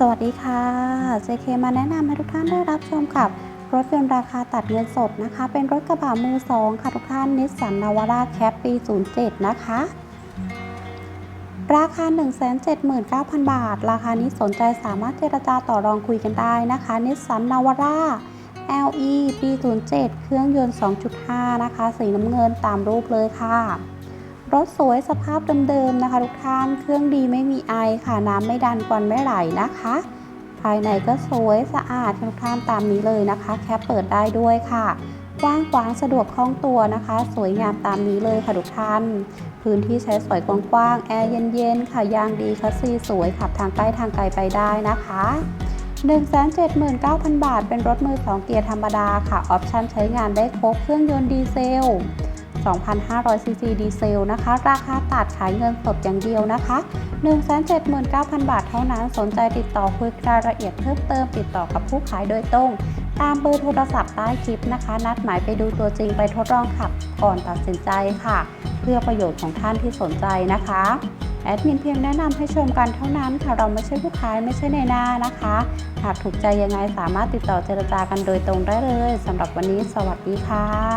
สวัสดีค่ะ JK มาแนะนำให้ทุกท่านได้รับชมกับรถยนต์ราคาตัดเงินสดนะคะ เป็นรถกระบะมือสองค่ะทุกท่านนิสสันนาวาร่าแคปปี 07 นะคะ ราคา 179,000 บาท ราคานี้สนใจสามารถเจรจาต่อรองคุยกันได้นะคะนิสสันนาวาร่า LE ปี 07 เครื่องยนต์ 2.5 นะคะ สีน้ำเงินตามรูปเลยค่ะ รถสวยสภาพเดิมๆนะคะทุกท่าน เครื่องดีไม่มีไอค่ะ น้ำไม่ดันควันไม่ไหลนะคะ ภายในก็สวยสะอาดทุกท่านตามนี้เลยนะคะ แคปเปิดได้ด้วยค่ะกว้างขวางสะดวกคล่องตัวนะคะ สวยงามตามนี้เลยค่ะทุกท่าน พื้นที่ใช้สอยกว้างๆแอร์เย็นๆค่ะยางดีคัสซีสวยขับทางใกล้ทางไกลไปได้นะคะ179,000 บาท เป็นรถมือ 2 เกียร์ธรรมดาค่ะ ออปชั่นใช้งานได้ครบเครื่องยนต์ดีเซล 2,500 ซีซีดีเซลนะคะ ราคาตัดขายเงินสดอย่างเดียวนะคะ 179,000 บาทเท่านั้น สนใจติดต่อคุยรายละเอียดเพิ่มเติมติดต่อกับผู้ขายโดยตรง ตามเบอร์โทรศัพท์ใต้คลิปนะคะ นัดหมายไปดูตัวจริงไปทดลองขับก่อนตัดสินใจค่ะ เพื่อประโยชน์ของท่านที่สนใจนะคะแอดมินเพียงแนะนำให้ชมกันเท่านั้นค่ะ เราไม่ใช่ผู้ขายไม่ใช่ในหน้านะคะ หากถูกใจยังไงสามารถติดต่อเจรจากันโดยตรงได้เลยสำหรับวันนี้สวัสดีค่ะ